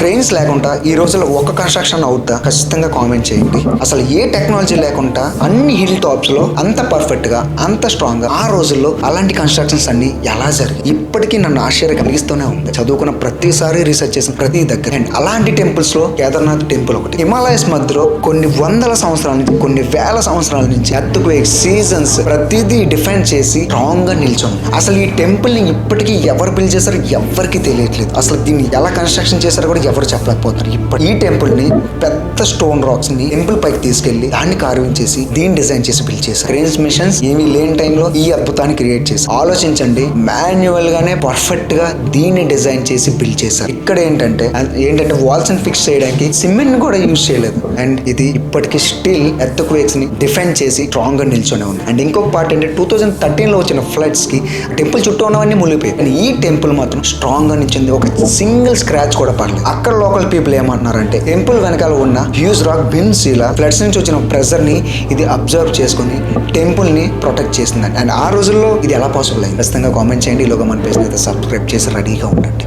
Trains లేకుండా ఈ రోజుల్లో ఒక కన్స్ట్రక్షన్ అవుద్దా ఖచ్చితంగా కామెంట్ చేయండి. అసలు ఏ టెక్నాలజీ లేకుండా అన్ని హిల్ టాప్స్లో అంత పర్ఫెక్ట్గా అంత స్ట్రాంగ్గా ఆ రోజుల్లో అలాంటి కన్స్ట్రక్షన్స్ అన్ని ఎలా జరిగి ఇప్పటికీ నన్ను ఆశ్చర్య కలిగిస్తూనే ఉంది. చదువుకున్న ప్రతిసారి రీసెర్చ్ చేసిన ప్రతి దగ్గర. అండ్ అలాంటి టెంపుల్స్లో కేదార్నాథ్ టెంపుల్ ఒకటి. హిమాలయస్ మధ్యలో కొన్ని వందల సంవత్సరాల నుంచి కొన్ని వేల సంవత్సరాల నుంచి ఎత్తుకు సీజన్స్ ప్రతిదీ డిఫెండ్ చేసి స్ట్రాంగ్గా నిల్చుంది అసలు ఈ టెంపుల్ని ఇప్పటికీ ఎవరు బిల్డ్ చేశారో ఎవరికి తెలియట్లేదు. అసలు దీన్ని ఎలా కన్స్ట్రక్షన్ చేశారు కూడా ఎవరు చెప్పలేకపోతున్నారు. ఇప్పుడు ఈ టెంపుల్ని పెద్ద స్టోన్ రాక్స్ని టెంపుల్ పైకి తీసుకెళ్ళి దాన్ని కార్వింగ్ చేసి దీన్ని డిజైన్ చేసి బిల్డ్ చేశారు. రేంజ్ మిషన్స్ ఏమీ లేని టైంలో ఈ అద్భుతాన్ని క్రియేట్ చేసి ఆలోచించండి మాన్యువల్ గానే పర్ఫెక్ట్గా దీన్ని డిజైన్ చేసి బిల్డ్ చేశారు. ఇక్కడ ఏంటంటే ఏంటంటే వాల్స్ని ఫిక్స్ చేయడానికి సిమెంట్ కూడా యూజ్ చేయలేదు. అండ్ ఇది ఇప్పటికీ స్టిల్ ఎర్త్ క్వేక్స్ని డిఫెండ్ చేసి స్ట్రాంగ్గా నిల్చొని ఉంది. అండ్ ఇంకొక పార్ట్ అంటే టూ థౌసండ్ థర్టీన్లో వచ్చిన ఫ్లడ్స్కి టెంపుల్ చుట్టూ ఉన్నవన్నీ మునిగిపోయాయి. అండ్ ఈ టెంపుల్ మాత్రం స్ట్రాంగ్గా నిల్చింది. ఒక సింగిల్ స్క్రాచ్ కూడా పడలేదు. అక్కడ లోకల్ పీపుల్ ఏమంటున్నారంటే టెంపుల్ వెనకాల ఉన్న హ్యూజ్ రాక్ బిన్స్ ఇలా ఫ్లడ్స్ నుంచి వచ్చిన ప్రెషర్ని ఇది అబ్జర్వ్ చేసుకుని టెంపుల్ని ప్రొటెక్ట్ చేసిందండి అండ్ ఆ రోజుల్లో ఇది ఎలా పాసిబుల్ అయింది? ఖచ్చితంగా కామెంట్ చేయండి. ఈలోగా మన పేజ్ అయితే సబ్స్క్రైబ్ చేసి రెడీగా ఉండండి.